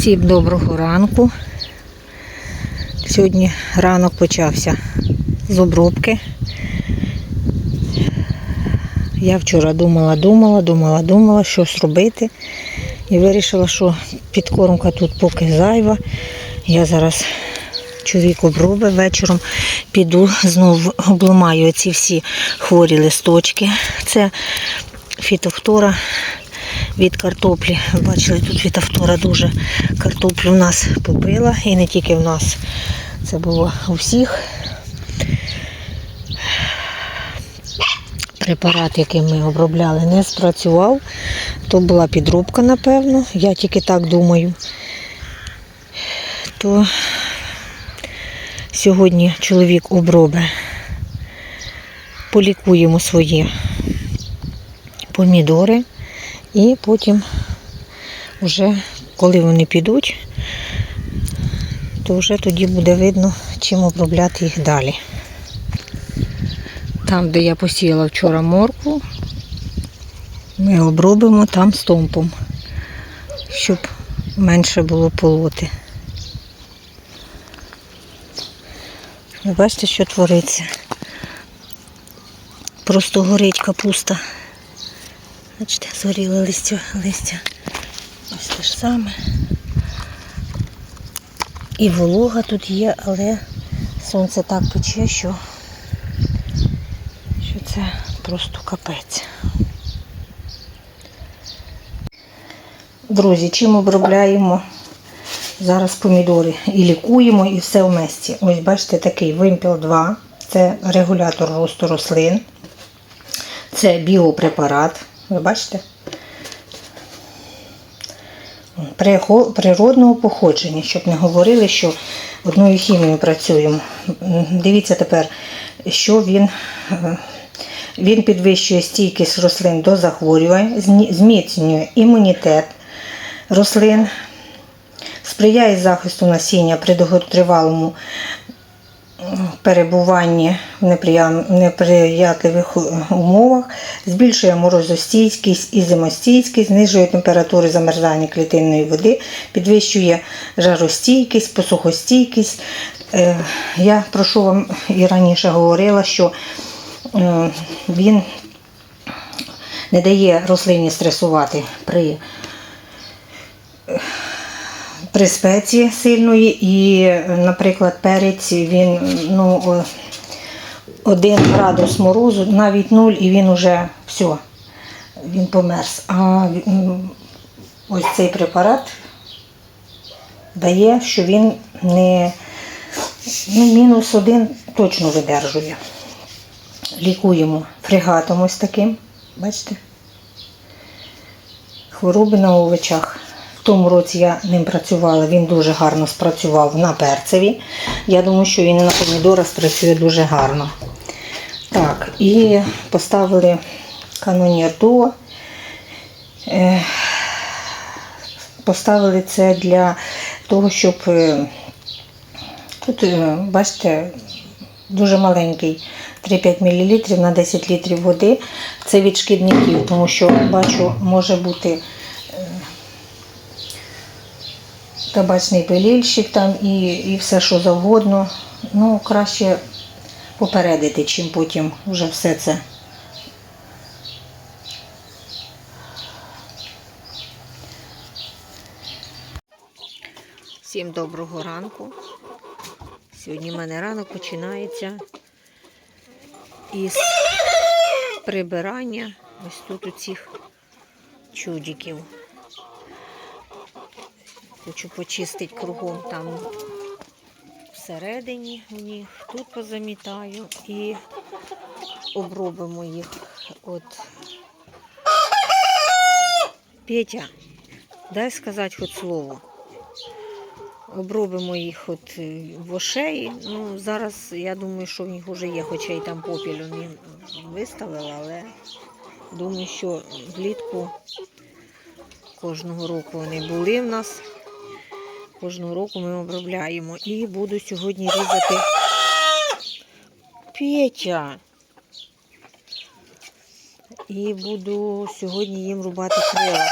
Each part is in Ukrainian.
Всім доброго ранку. Сьогодні ранок почався з обробки. Я вчора думала, думала, думала, думала, що зробити. І вирішила, що підкормка тут поки зайва. Я зараз чоловік обробить вечором, піду знову обламаю ці всі хворі листочки. Це фітофтора від картоплі. Бачили, тут фітофтора дуже картоплю в нас побила. І не тільки в нас. Це було у всіх. Препарат, який ми обробляли, не спрацював. То була підробка, напевно. Я тільки так думаю. То сьогодні чоловік обробить. Полікуємо свої помідори. І потім, вже, коли вони підуть, то вже тоді буде видно, чим обробляти їх далі. Там, де я посіяла вчора моркву, ми обробимо там стомпом, щоб менше було полоти. Ви бачите, що твориться? Просто горить капуста. Бачите, згоріли листя, листя. Ось те ж саме. І волога тут є, але сонце так пече, що, що це просто капець. Друзі, чим обробляємо зараз помідори і лікуємо, і все в месті. Ось бачите, такий вимпіл 2, це регулятор росту рослин. Це біопрепарат. Ви бачите? Природного походження, щоб не говорили, що одною хімією працюємо. Дивіться тепер, що він, е, він підвищує стійкість рослин до захворювань, зміцнює імунітет рослин, сприяє захисту насіння при довготривалому перебуванні неприятливих умовах, збільшує морозостійкість і зимостійкість, знижує температури замерзання клітинної води, підвищує жаростійкість, посухостійкість. Е, Я прошу вам і раніше говорила, що е, він не дає рослині стресувати при при спеці сильної і, наприклад, перець він ну, один градус морозу, навіть нуль, і він уже все, він померз. А ось цей препарат дає, що він не ну, мінус один точно видержує. Лікуємо фрегатом ось таким, бачите? Хвороби на овочах. В тому році я ним працювала, він дуже гарно спрацював на перцеві. Я думаю, що він і на помідорах спрацює дуже гарно. Так, і поставили канонір дуо. Е, Поставили це для того, щоб е, тут, е, бачите, дуже маленький 3-5 мл на 10 літрів води. Це від шкідників, тому що бачу, може бути табачний пилільщик там і, і все, що завгодно. Ну, краще попередити, чим потім вже все це. Всім доброго ранку. Сьогодні в мене ранок починається із прибирання ось тут у цих чудиків. Хочу почистити кругом там всередині у них. Тут позамітаю і обробимо їх. От Петя, дай сказати хоч слово. Обробимо їх от е, в ошеї. Ну, зараз я думаю, що в них вже є, хоча й там попіль вони виставила, але думаю, що влітку кожного року вони були в нас. Кожного року ми обробляємо. І буду сьогодні різати Петя. І буду сьогодні їм рубати крила.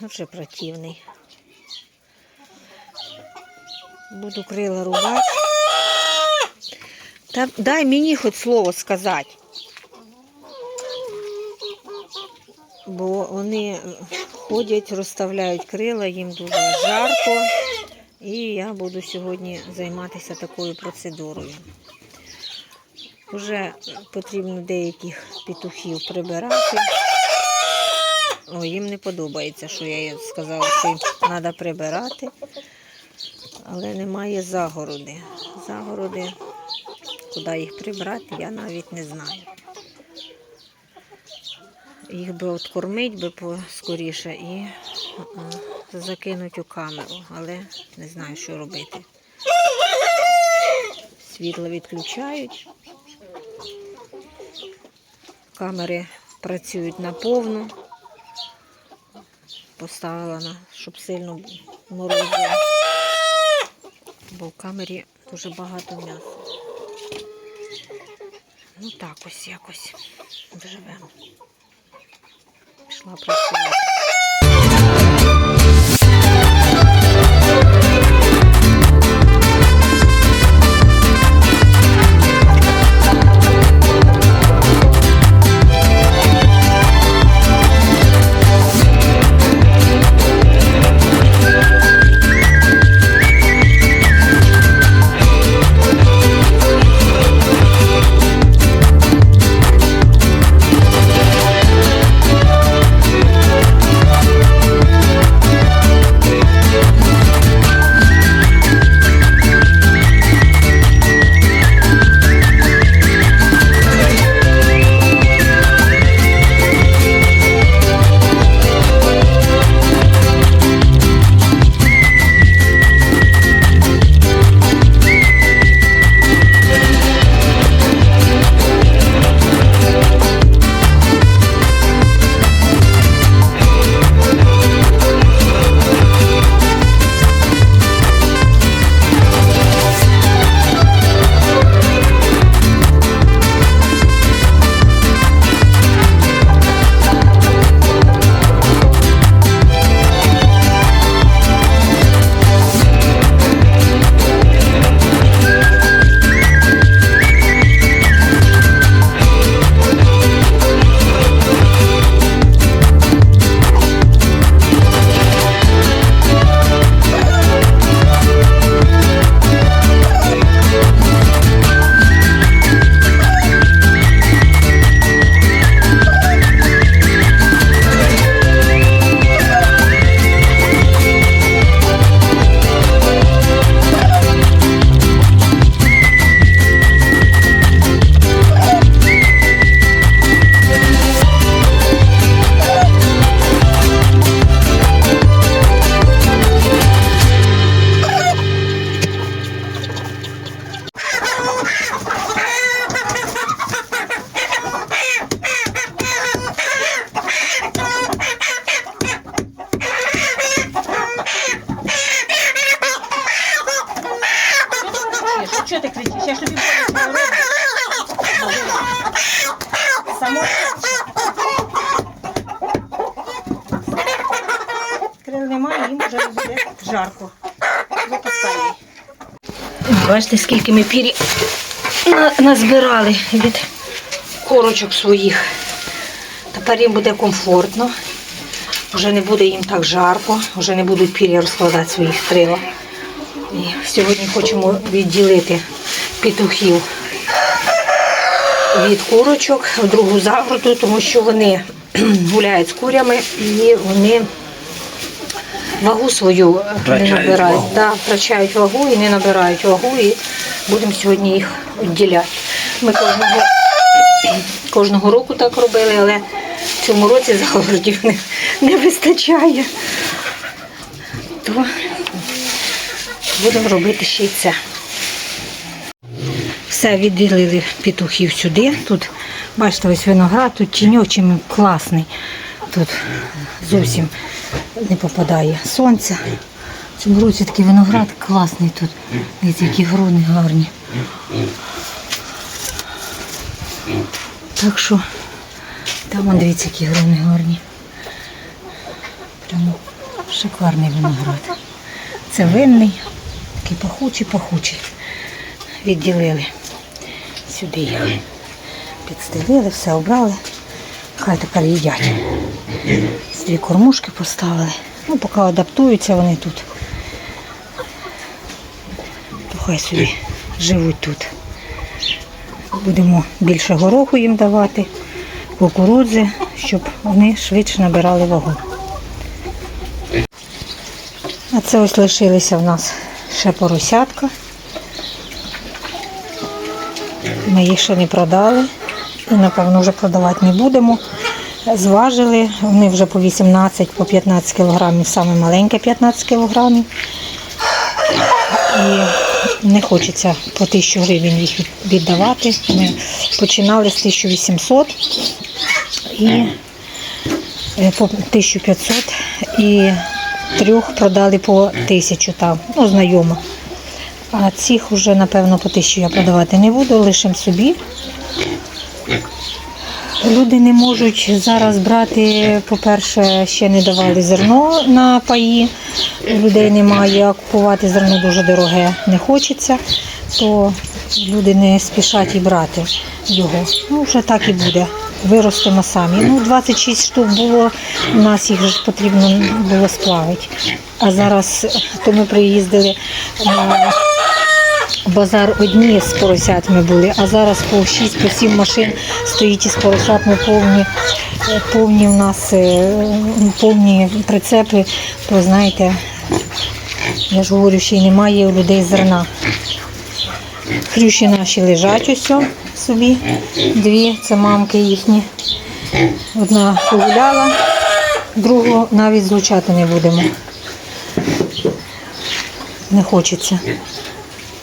Вже противний. Буду крила рубати. Та дай мені хоч слово сказати. Бо вони ходять, розставляють крила, їм дуже жарко. І я буду сьогодні займатися такою процедурою. Вже потрібно деяких петухів прибирати. О, їм не подобається, що я сказала, що їм треба прибирати. Але немає загороди. Загороди, куди їх прибрати, я навіть не знаю. Їх би от кормить би поскоріше і закинуть у камеру, але не знаю, що робити. Світло відключають. Камери працюють наповну. Поставила на, щоб сильно морозило. Бо в камері дуже багато м'яса. Ну так ось якось живемо. Пішла працювати. Бачите, скільки ми пірі назбирали від корочок своїх. Тепер їм буде комфортно. Вже не буде їм так жарко, вже не будуть пір'я розкладати своїх крила. І сьогодні хочемо відділити петухів від курочок в другу загороду, тому що вони гуляють з курями і вони вагу свою не набирають. вагу. Да, втрачають вагу і не набирають вагу, і будемо сьогодні їх відділяти. Ми кожного, кожного року так робили, але в цьому році загородів не, не вистачає. То будемо робити ще й це. Все, відділили петухів сюди. Тут, бачите, ось виноград, тут тіньочим класний. Тут зовсім не попадає сонця. В цьому році такий виноград класний тут. Дивіться, які грони гарні. Так що там, вон, дивіться, які грони гарні. Прямо Шикарний виноград. Це винний, такий пахучий, пахучий. Відділили сюди їх. Підстелили, все обрали. Хай тепер їдять. Дві кормушки поставили. Ну, поки адаптуються вони тут. То хай собі живуть тут. Будемо більше гороху їм давати, кукурудзи, щоб вони швидше набирали вагу. А це ось лишилися в нас ще поросятка. Ми їх ще не продали і, напевно, вже продавати не будемо. Зважили, вони вже по 18, по 15 кілограмів, саме маленьке 15 кілограмів. І не хочеться по 1000 гривень їх віддавати. Ми починали з 1800 і е, по 1500 і трьох продали по 1000 там, ну, знайомо. А цих вже, напевно, по 1000 я продавати не буду, лишимо собі. Люди не можуть зараз брати, по-перше, ще не давали зерно на паї, у людей немає, а купувати зерно дуже дороге не хочеться, то люди не спішать і брати його. Ну, вже так і буде. Виростемо самі. Ну, 26 штук було, у нас їх ж потрібно було сплавити. А зараз то ми приїздили на базар одні з поросятами були, а зараз по 6 по 7 машин стоїть із поросятами повні, е, повні у нас е, повні прицепи, то знаєте, я ж говорю, що й немає у людей зерна. Хрюші наші лежать ось собі, дві, це мамки їхні. Одна погуляла, другу навіть злучати не будемо. Не хочеться.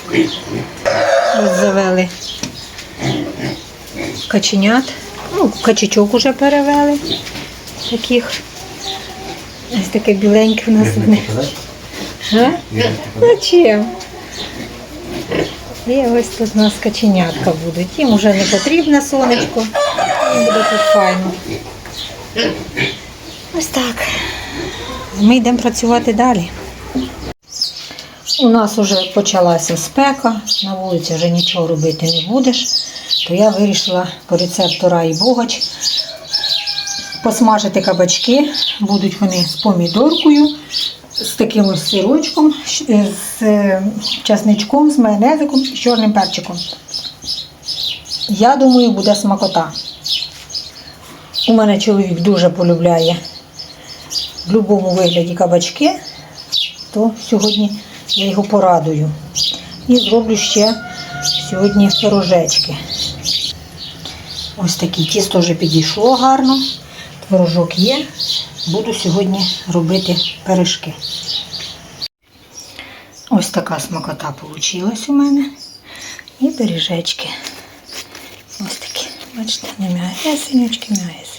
Ось завели каченят. Ну, качечок уже перевели. Таких. Ось таке біленьке у нас одне. А? Ну чим? І ось тут у нас каченятка будуть. Їм вже не потрібне сонечко. Їм буде тут файно. Ось так. Ми йдемо працювати далі. У нас вже почалася спека, на вулиці вже нічого робити не будеш, то я вирішила по рецепту Раї Богач посмажити кабачки. Будуть вони з помідоркою, з таким ось сирочком, з е, часничком, з майонезиком з чорним перчиком. Я думаю, буде смакота. У мене чоловік дуже полюбляє в будь-якому вигляді кабачки, то сьогодні я його порадую. І зроблю ще сьогодні пирожечки. Ось такі тісто вже підійшло гарно. Творожок є. Буду сьогодні робити пиріжки. Ось така смакота вийшла у мене. І пиріжечки. Ось такі. Бачите, не м'ясенючки, м'ясенькі.